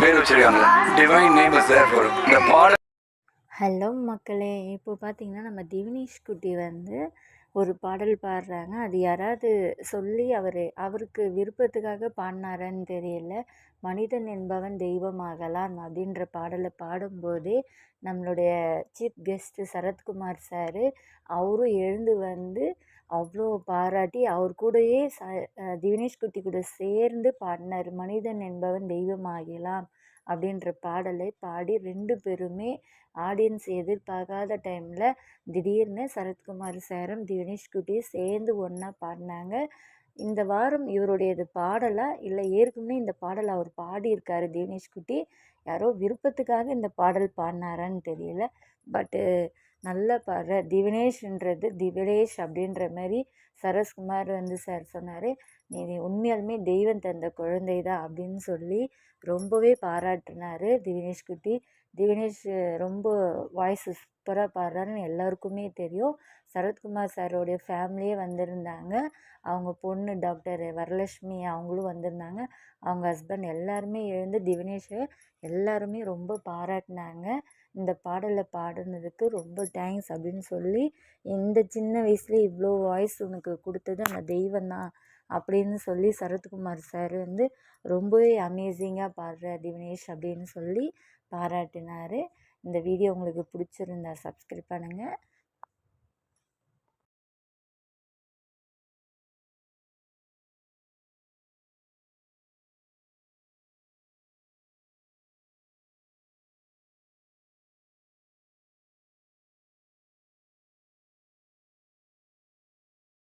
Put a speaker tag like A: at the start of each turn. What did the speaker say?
A: பேர் வச்சிருக்காங்க. Divine name is there for இந்த பாடல்
B: ஹலோ மக்களே இப்போ பார்த்தீங்கன்னா நம்ம திவினேஷ் குட்டி வந்து ஒரு பாடல் பாடுறாங்க. அது யாராவது சொல்லி அவர் அவருக்கு விருப்பத்துக்காக பாடினாரான்னு தெரியல. மனிதன் என்பவன் தெய்வமாகலாம் அப்படின்ற பாடலை பாடும்போதே நம்மளுடைய சீஃப் கெஸ்ட்டு சரத்குமார் சார் அவரும் எழுந்து வந்து அவ்வளோ பாராட்டி அவர் கூடயே ச அஹ் திவினேஷ் குட்டி கூட சேர்ந்து பாடினார். மனிதன் என்பவன் தெய்வமாகலாம் அப்படின்ற பாடலை பாடி ரெண்டு பேருமே ஆடியன்ஸ் எதிர்பார்க்காத டைமில் திடீர்னு சரத்குமார் சாரும் தினேஷ் குட்டி சேர்ந்து ஒன்றா பாடினாங்க. இந்த வாரம் இவருடையது பாடலா? இல்லை ஏற்கனவே இந்த பாடல் அவர் பாடியிருக்காரு தினேஷ் குட்டி. யாரோ விருப்பத்துக்காக இந்த பாடல் பாடினாரான்னு தெரியல. பட்டு நல்ல பாடுற திவினேஷ்ன்றது திவினேஷ் அப்படின்ற மாதிரி சரஸ்குமார் வந்து சார் சொன்னார். நீ உண்மையாலுமே தெய்வம் தந்த குழந்தை தான் அப்படின்னு சொல்லி ரொம்பவே பாராட்டினார் திவினேஷ் குட்டி. திவினேஷ் ரொம்ப வாய்ஸ் சூப்பராக பாடுறாருன்னு எல்லாருக்குமே தெரியும். சரத்குமார் சாரோடைய ஃபேமிலியே வந்திருந்தாங்க. அவங்க பொண்ணு டாக்டர் வரலட்சுமி அவங்களும் வந்திருந்தாங்க. அவங்க ஹஸ்பண்ட் எல்லாருமே எழுந்து திவினேஷை எல்லாருமே ரொம்ப பாராட்டினாங்க. இந்த பாடலை பாடினதுக்கு ரொம்ப தேங்க்ஸ் அப்படின்னு சொல்லி இந்த சின்ன வயசுலேயே இவ்வளோ வாய்ஸ் உனக்கு கொடுத்தது அந்த தெய்வம் தான் அப்படின்னு சொல்லி சரத்குமார் சார் வந்து ரொம்பவே அமேசிங்காக பாடுற திவினேஷ் அப்படின்னு சொல்லி பாராட்டினார். இந்த வீடியோ உங்களுக்கு பிடிச்சிருந்தா சப்ஸ்கிரைப் பண்ணுங்கள்